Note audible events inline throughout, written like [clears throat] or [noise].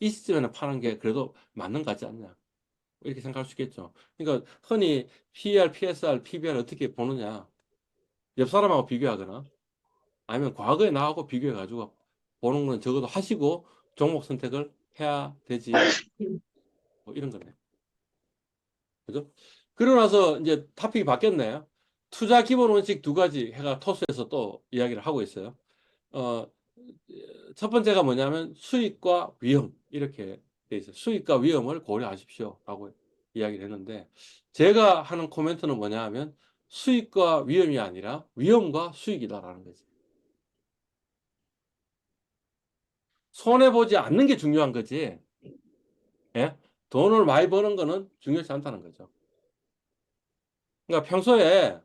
이 시점에는 파는 게 그래도 맞는 거 같지 않냐. 이렇게 생각할 수 있겠죠. 그러니까 흔히 PER, PSR, PBR 어떻게 보느냐. 옆 사람하고 비교하거나 아니면 과거에 나하고 비교해 가지고 보는 건 적어도 하시고 종목 선택을 해야 되지. 뭐 이런 거네. 그죠? 그러고 나서 이제 토픽이 바뀌었네요. 투자 기본 원칙 두 가지 해가 토스에서 또 이야기를 하고 있어요. 어, 첫 번째가 뭐냐면 수익과 위험 이렇게 돼 있어요. 수익과 위험을 고려하십시오라고 이야기를 했는데 제가 하는 코멘트는 뭐냐 하면 수익과 위험이 아니라 위험과 수익이다라는 거지. 손해 보지 않는 게 중요한 거지. 예? 돈을 많이 버는 거는 중요하지 않다는 거죠. 그러니까 평소에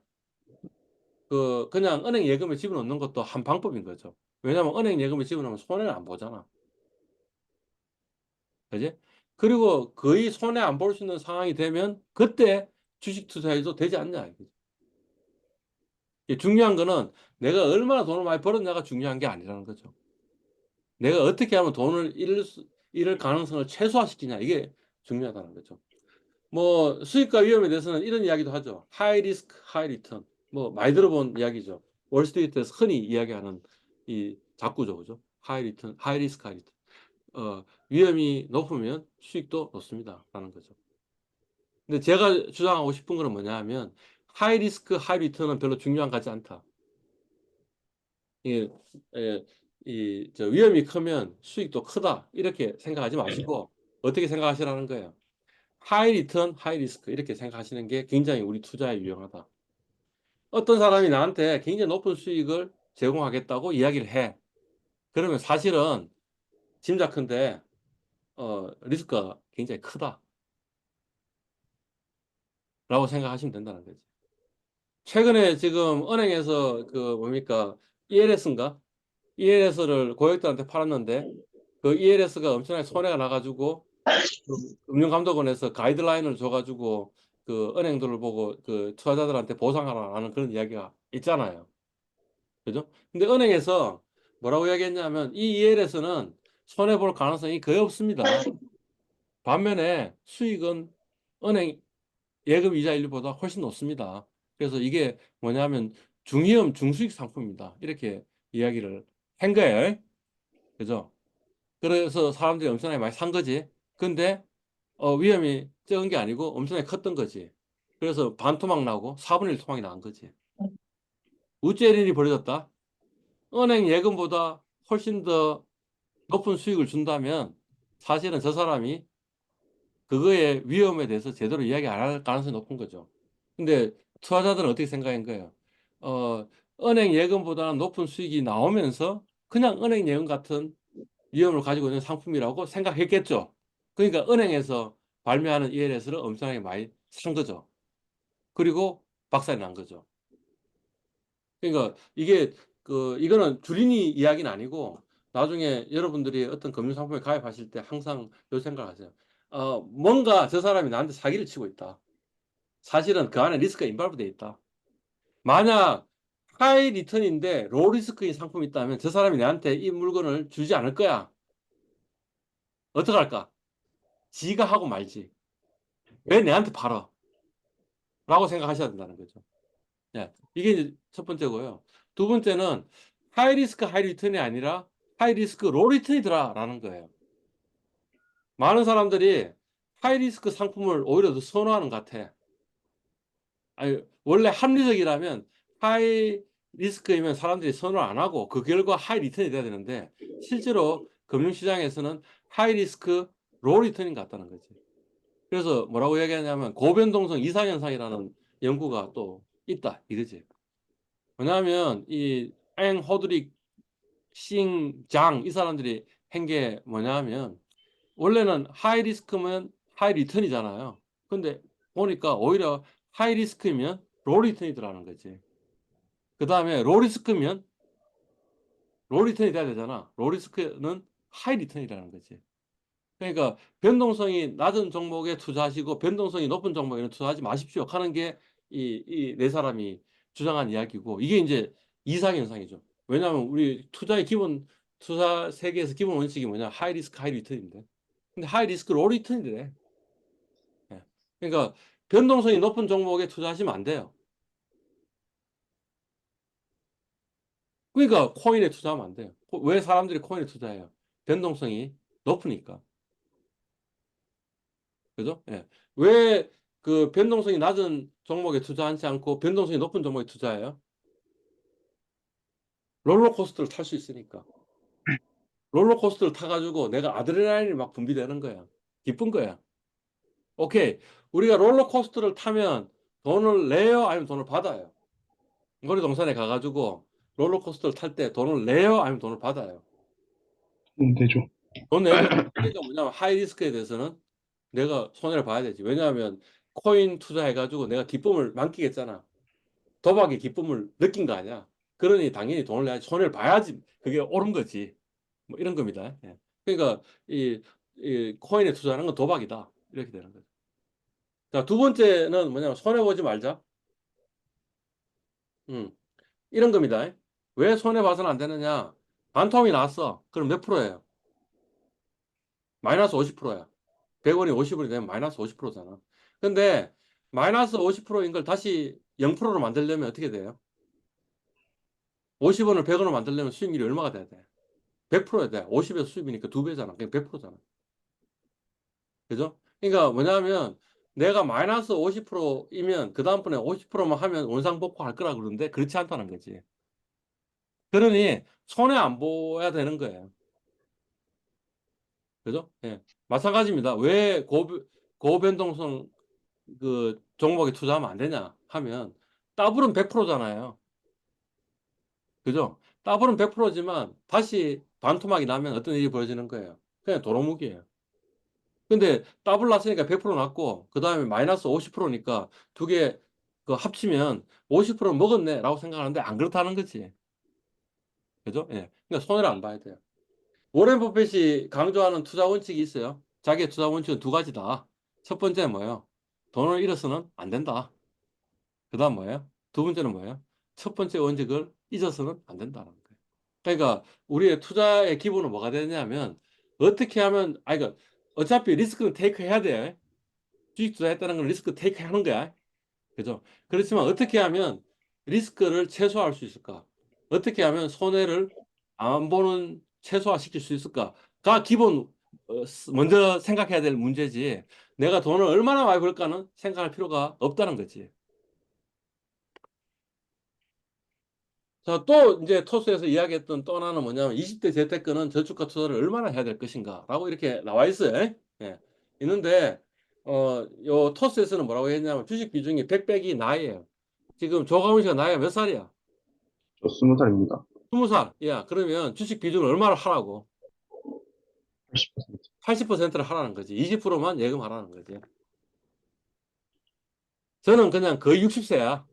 그 그냥 은행 예금에 집어넣는 것도 한 방법인 거죠. 왜냐하면 은행 예금에 집어넣으면 손해를 안 보잖아. 그지? 그리고 거의 손해 안 볼 수 있는 상황이 되면 그때 주식 투자해도 되지 않냐. 이게 중요한 거는 내가 얼마나 돈을 많이 벌었냐가 중요한 게 아니라는 거죠. 내가 어떻게 하면 돈을 잃을, 수, 잃을 가능성을 최소화시키냐. 이게 중요하다는 거죠. 뭐 수익과 위험에 대해서는 이런 이야기도 하죠. 하이 리스크, 하이 리턴. 뭐 많이 들어본 이야기죠. 월스트리트에서 흔히 이야기하는 이 자꾸죠, 그죠? 하이 리턴, 하이 리스크, 하이 리턴. 어, 위험이 높으면 수익도 높습니다라는 거죠. 근데 제가 주장하고 싶은 거는 뭐냐 하면 하이 리스크, 하이 리턴은 별로 중요한 것 같지 않다. 이, 예, 이, 저 위험이 크면 수익도 크다. 이렇게 생각하지 마시고 어떻게 생각하시라는 거예요. 하이 리턴, 하이 리스크 이렇게 생각하시는 게 굉장히 우리 투자에 유용하다. 어떤 사람이 나한테 굉장히 높은 수익을 제공하겠다고 이야기를 해. 그러면 사실은 짐작컨대 어, 리스크가 굉장히 크다. 라고 생각하시면 된다는 거지. 최근에 지금 은행에서 그 뭡니까 ELS인가? ELS를 고객들한테 팔았는데 그 ELS가 엄청나게 손해가 나가지고 그 금융감독원에서 가이드라인을 줘가지고 그 은행들을 보고 그 투자자들한테 보상하라는 그런 이야기가 있잖아요. 그죠? 근데 은행에서 뭐라고 이야기했냐면 이 ELS는 손해 볼 가능성이 거의 없습니다. 반면에 수익은 은행 예금 이자율보다 훨씬 높습니다. 그래서 이게 뭐냐면 중위험 중수익 상품입니다. 이렇게 이야기를 한 거예요. 그죠? 그래서 사람들이 엄청나게 많이 산 거지. 근데 어, 위험이 적은 게 아니고 엄청나게 컸던 거지. 그래서 반 토막 나고 4분의 1 토막이 나온 거지. 우째 일이 벌어졌다. 은행 예금보다 훨씬 더 높은 수익을 준다면 사실은 저 사람이 그거의 위험에 대해서 제대로 이야기 안 할 가능성이 높은 거죠. 근데 투자자들은 어떻게 생각한 거예요? 어, 은행 예금보다는 높은 수익이 나오면서 그냥 은행 예금 같은 위험을 가지고 있는 상품이라고 생각했겠죠. 그러니까 은행에서 발매하는 ELS를 엄청나게 많이 산 거죠. 그리고 박살이 난 거죠. 그러니까 이게 그 이거는 주린이 이야기는 아니고 나중에 여러분들이 어떤 금융 상품에 가입하실 때 항상 요 생각하세요. 어, 뭔가 저 사람이 나한테 사기를 치고 있다. 사실은 그 안에 리스크가 인발브되어 있다. 만약 하이 리턴인데 로 리스크인 상품이 있다면 저 사람이 나한테 이 물건을 주지 않을 거야. 어떡 할까? 지가 하고 말지. 왜 내한테 팔아? 라고 생각하셔야 된다는 거죠. 예, 이게 이제 첫 번째고요. 두 번째는 하이 리스크 하이 리턴이 아니라 하이 리스크 로 리턴이더라 라는 거예요. 많은 사람들이 하이 리스크 상품을 오히려 더 선호하는 것 같아. 아니, 원래 합리적이라면 하이 리스크이면 사람들이 선호를 안 하고 그 결과 하이 리턴이 돼야 되는데 실제로 금융시장에서는 하이 리스크 로 리턴인 것 같다는 거지. 그래서 뭐라고 얘기하냐면 고변동성 이상현상이라는 연구가 또 있다 이거지. 왜냐하면 이 앵 호드릭 싱 장 이 사람들이 한 게 뭐냐면 원래는 하이 리스크면 하이 리턴이잖아요. 근데 보니까 오히려 하이 리스크면 로 리턴이더라는 거지. 그 다음에 로 리스크면 로 리턴이 돼야 되잖아. 로 리스크는 하이 리턴이라는 거지. 그러니까 변동성이 낮은 종목에 투자하시고 변동성이 높은 종목에는 투자하지 마십시오 하는 게 이 이 네 사람이 주장한 이야기고 이게 이제 이상 현상이죠. 왜냐하면 우리 투자의 기본 투자 세계에서 기본 원칙이 뭐냐 하이 리스크 하이 리턴인데 근데 하이 리스크 로 리턴이래. 예. 그러니까 변동성이 높은 종목에 투자하시면 안 돼요. 그러니까 코인에 투자하면 안 돼요. 코- 왜 사람들이 코인에 투자해요? 변동성이 높으니까. 그죠? 예. 왜 그 변동성이 낮은 종목에 투자하지 않고 변동성이 높은 종목에 투자해요? 롤러코스터를 탈 수 있으니까. 롤러코스터를 타가지고 내가 아드레날린이 막 분비되는 거야. 기쁜 거야. 오케이. 우리가 롤러코스터를 타면 돈을 내요? 아니면 돈을 받아요? 놀이동산에 가가지고 롤러코스터를 탈 때 돈을 내요? 아니면 돈을 받아요? 음, 되죠. 돈 내고 그러니까 [clears throat] 뭐냐면 하이 리스크에 대해서는 내가 손해를 봐야 되지. 왜냐하면 코인 투자해가지고 내가 기쁨을 만끽했잖아. 도박의 기쁨을 느낀 거 아니야. 그러니 당연히 돈을 내야지. 손해를 봐야지. 그게 옳은 거지. 뭐 이런 겁니다. 예. 그러니까 이, 이 코인에 투자하는 건 도박이다. 이렇게 되는 거죠. 자, 두 번째는 뭐냐면 손해 보지 말자. 음, 이런 겁니다. 왜 손해 봐서는 안 되느냐? 반토막이 나왔어. 그럼 몇 프로예요? 마이너스 50%야. 100원이 50원이 되면 마이너스 50%잖아. 근데 마이너스 50%인 걸 다시 0%로 만들려면 어떻게 돼요? 50원을 100원으로 만들려면 수익률이 얼마가 돼야 돼? 100%야 돼. 50에서 수입이니까 두 배잖아. 그냥 100%잖아. 그죠? 그러니까 뭐냐면 내가 마이너스 50%이면 그 다음번에 50%만 하면 원상복구 할 거라 그러는데 그렇지 않다는 거지. 그러니 손해 안 보야 되는 거예요. 그죠? 예. 마찬가지입니다. 왜 고, 고변동성 그 종목에 투자하면 안 되냐 하면 더블은 100%잖아요. 그죠? 더블은 100%지만 다시 반토막이 나면 어떤 일이 벌어지는 거예요. 그냥 도로묵이에요. 근데 더블 났으니까 100% 났고 그 다음에 마이너스 50%니까 두 개 그 합치면 50% 먹었네 라고 생각하는데 안 그렇다는 거지. 그죠? 예. 그러니까 손해를 안 봐야 돼요. 워렌 버핏이 강조하는 투자 원칙이 있어요. 자기의 투자 원칙은 두 가지다. 첫 번째는 뭐예요? 돈을 잃어서는 안 된다. 그 다음 뭐예요? 두 번째는 뭐예요? 첫 번째 원칙을 잊어서는 안 된다는 거예요. 그러니까 우리의 투자의 기본은 뭐가 되냐면 어떻게 하면 아 그러니까 어차피 리스크는 테이크 해야 돼. 주식 투자했다는 건 리스크 테이크 하는 거야. 그죠? 그렇지만 어떻게 하면 리스크를 최소화할 수 있을까? 어떻게 하면 손해를 안 보는 최소화시킬 수 있을까?가 기본 어, 먼저 생각해야 될 문제지. 내가 돈을 얼마나 많이 벌까는 생각할 필요가 없다는 거지. 자, 또 이제 토스에서 이야기했던 또 하나는 뭐냐면 20대 재테크는 저축과 투자를 얼마나 해야 될 것인가 라고 이렇게 나와 있어요. 예. 있는데 어, 요 토스에서는 뭐라고 했냐면 주식 비중이 100 빼기 나이에요. 지금 조가훈 씨가 나이가 몇 살이야? 저 스무 살입니다. 20살. 야, 그러면 주식 비중을 얼마를 하라고? 80%. 80%를 하라는 거지. 20%만 예금하라는 거지. 저는 그냥 거의 60세야.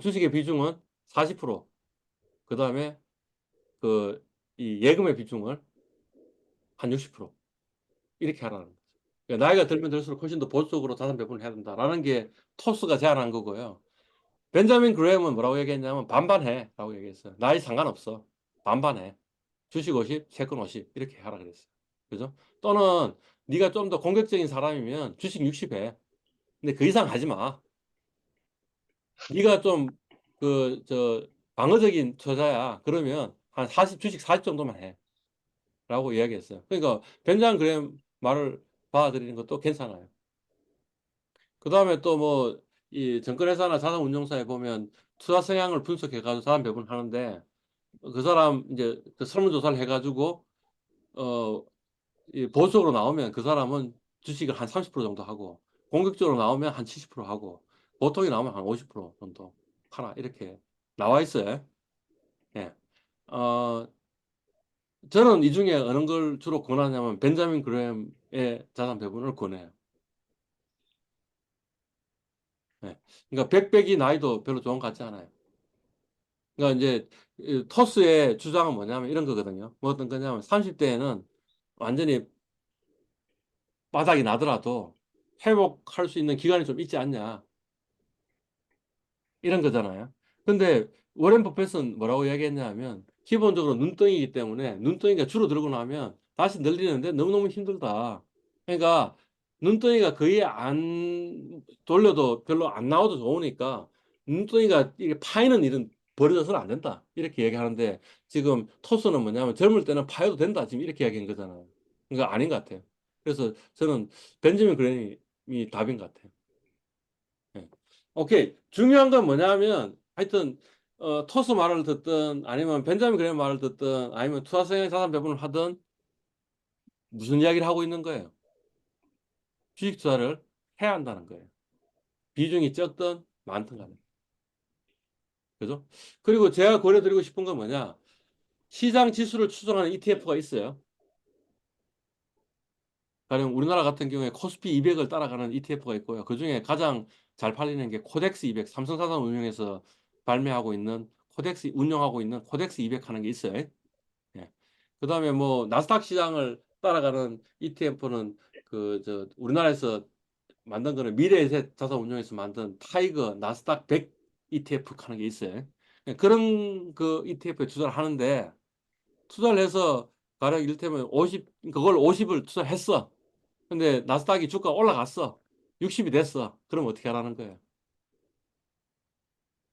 주식의 비중은 40%. 그 다음에 그 이 예금의 비중을 한 60% 이렇게 하라는 거죠. 그러니까 나이가 들면 들수록 훨씬 더 보수적으로 자산 배분을 해야 된다라는 게 토스가 제안한 거고요. 벤자민 그레임은 뭐라고 얘기했냐면 반반해 라고 얘기했어요. 나이 상관없어. 반반해. 주식 50, 채권 50 이렇게 하라 그랬어요. 그죠? 또는 네가 좀 더 공격적인 사람이면 주식 60 해. 근데 그 이상 하지 마. 네가 좀 그 저 방어적인 투자야. 그러면 한 40, 주식 40 정도만 해. 라고 이야기했어요. 그러니까 벤자민 그레임 말을 받아들이는 것도 괜찮아요. 그 다음에 또뭐 이 증권회사나 자산운용사에 보면 투자 성향을 분석해가지고 자산 배분하는데 그 사람 이제 그 설문조사를 해가지고 어, 이 보수적으로 나오면 그 사람은 주식을 한 30% 정도 하고 공격적으로 나오면 한 70% 하고 보통이 나오면 한 50% 정도 하나 이렇게 나와 있어요. 예. 어, 저는 이 중에 어느 걸 주로 권하냐면 벤자민 그램의 자산 배분을 권해요. 예. 그러니까 백백이 나이도 별로 좋은 것 같지 않아요. 그러니까 이제 이 토스의 주장은 뭐냐면 이런 거거든요. 뭐 어떤 거냐면 30대에는 완전히 바닥이 나더라도 회복할 수 있는 기간이 좀 있지 않냐. 이런 거잖아요. 근데 워렌 버핏은 뭐라고 이야기했냐면 기본적으로 눈덩이기 때문에 눈덩이가 줄어들고 나면 다시 늘리는데 너무너무 힘들다. 그러니까 눈덩이가 거의 안 돌려도 별로 안 나와도 좋으니까 눈덩이가 파이는 일은 벌어져서는 안 된다. 이렇게 얘기하는데 지금 토스는 뭐냐면 젊을 때는 파여도 된다. 지금 이렇게 이야기한 거잖아요. 그러니까 아닌 것 같아요. 그래서 저는 벤저민 그레님이 답인 것 같아요. 예. 오케이. 중요한 건 뭐냐면 하여튼 어, 토스 말을 듣든 아니면 벤자민 그레님 말을 듣든 아니면 투자성의 자산 배분을 하든 무슨 이야기를 하고 있는 거예요? 주식 투자를 해야 한다는 거예요. 비중이 적든 많든 간에. 그죠? 그리고 제가 권해드리고 싶은 건 뭐냐? 시장 지수를 추정하는 ETF가 있어요. 가령 우리나라 같은 경우에 코스피 200을 따라가는 ETF가 있고요. 그 중에 가장 잘 팔리는 게 코덱스 200, 삼성사상 운용에서 발매하고 있는 코덱스 운영하고 있는 코덱스 200 하는 게 있어요. 예. 그 다음에 뭐 나스닥 시장을 따라가는 ETF는 그 저 우리나라에서 만든 거는 미래에셋 자산 운용에서 만든 타이거 나스닥 100 ETF 하는 게 있어요. 예, 그런 그 ETF에 투자를 하는데 투자를 해서 가령 이를테면 50 그걸 50을 투자했어. 근데 나스닥이 주가 올라갔어. 60이 됐어. 그럼 어떻게 하라는 거예요?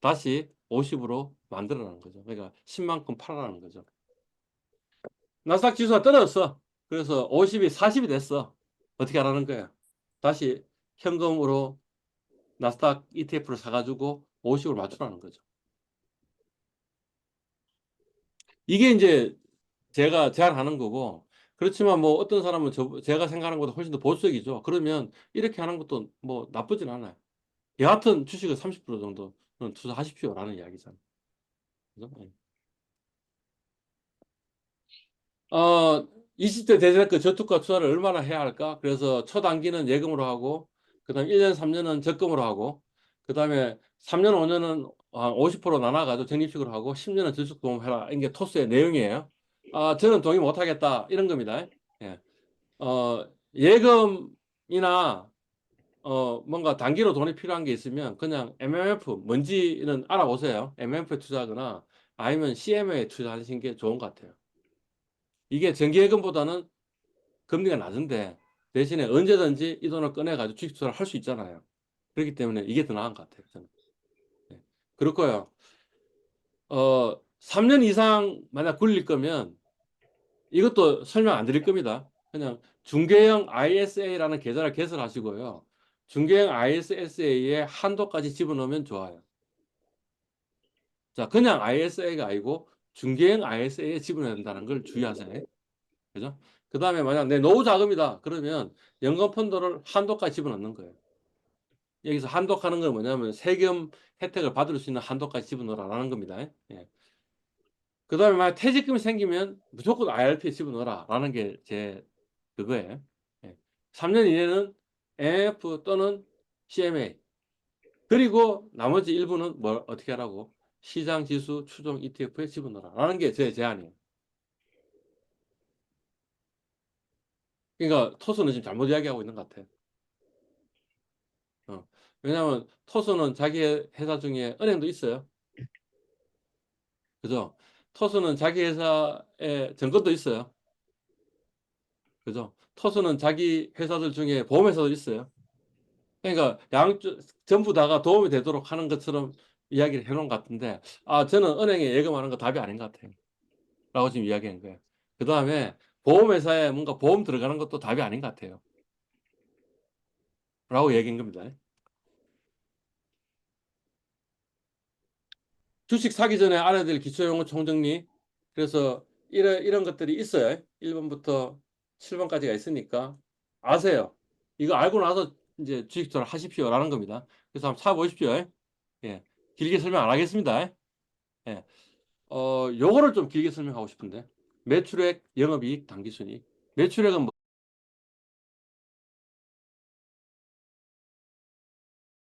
다시 50으로 만들어라는 거죠. 그러니까 10만큼 팔아라는 거죠. 나스닥 지수가 떨어졌어. 그래서 50이 40이 됐어. 어떻게 하라는 거야? 다시 현금으로 나스닥 ETF를 사가지고 50을 맞추라는 거죠. 이게 이제 제가 제안하는 거고, 그렇지만 뭐 어떤 사람은 저, 제가 생각하는 것보다 훨씬 더 보수적이죠. 그러면 이렇게 하는 것도 뭐 나쁘진 않아요. 여하튼 주식을 30% 정도는 투자하십시오라는 이야기잖아요. 그죠? 예. 어, 20대 대세그 저축과 투자를 얼마나 해야 할까? 그래서 첫 단기는 예금으로 하고, 그 다음에 1년, 3년은 적금으로 하고, 그 다음에 3년, 5년은 한 50% 나눠가지고 적립식으로 하고, 10년은 저축도움 해라. 이게 토스의 내용이에요. 아, 저는 동의 못 하겠다. 이런 겁니다. 예. 어, 예금이나, 어, 뭔가 단기로 돈이 필요한 게 있으면 그냥 MMF, 뭔지는 알아보세요. MMF에 투자하거나 아니면 CM에 투자하시는 게 좋은 것 같아요. 이게 정기예금보다는 금리가 낮은데 대신에 언제든지 이 돈을 꺼내가지고 주식 투자를 할 수 있잖아요. 그렇기 때문에 이게 더 나은 것 같아요. 저는. 네. 그렇고요. 어, 3년 이상 만약 굴릴 거면 이것도 설명 안 드릴 겁니다. 그냥 중개형 ISA라는 계좌를 개설하시고요. 중개형 ISA에 한도까지 집어넣으면 좋아요. 자, 그냥 ISA가 아니고 중개형 ISA에 된다는 걸 주의하세요. 그죠? 그 다음에 만약 내 노후 자금이다. 그러면 연금 펀드를 한도까지 집어넣는 거예요. 여기서 한도하는 건 뭐냐면 세금 혜택을 받을 수 있는 한도까지 집어넣으라는 겁니다. 예. 그 다음에 만약 퇴직금이 생기면 무조건 IRP에 집어넣어라라는 게 제 그거예요. 예. 3년 이내는 MF 또는 CMA 그리고 나머지 일부는 뭘 어떻게 하라고 시장 지수 추종 ETF에 집어넣어라라는 게 제 제안이에요. 그러니까 토스는 지금 잘못 이야기하고 있는 것 같아요. 어. 왜냐하면 토스는 자기 회사 중에 은행도 있어요. 그죠? 토스는 자기 회사에 증권도 있어요. 그죠? 토스는 자기 회사들 중에 보험회사도 있어요. 그러니까 양쪽 전부 다가 도움이 되도록 하는 것처럼 이야기를 해놓은 것 같은데, 아 저는 은행에 예금하는 거 답이 아닌 것 같아요. 라고 지금 이야기한 거예요. 그 다음에 보험회사에 뭔가 보험 들어가는 것도 답이 아닌 것 같아요. 라고 얘기한 겁니다. 주식 사기 전에 알아야 될 기초용어 총정리. 그래서 이런, 이런 것들이 있어요. 1번부터 7번까지가 있으니까 아세요. 이거 알고 나서 이제 주식 투자를 하십시오 라는 겁니다. 그래서 한번 찾아보십시오. 예. 길게 설명 안 하겠습니다. 예. 어, 요거를 좀 길게 설명하고 싶은데. 매출액, 영업이익, 당기순이익. 매출액은 뭐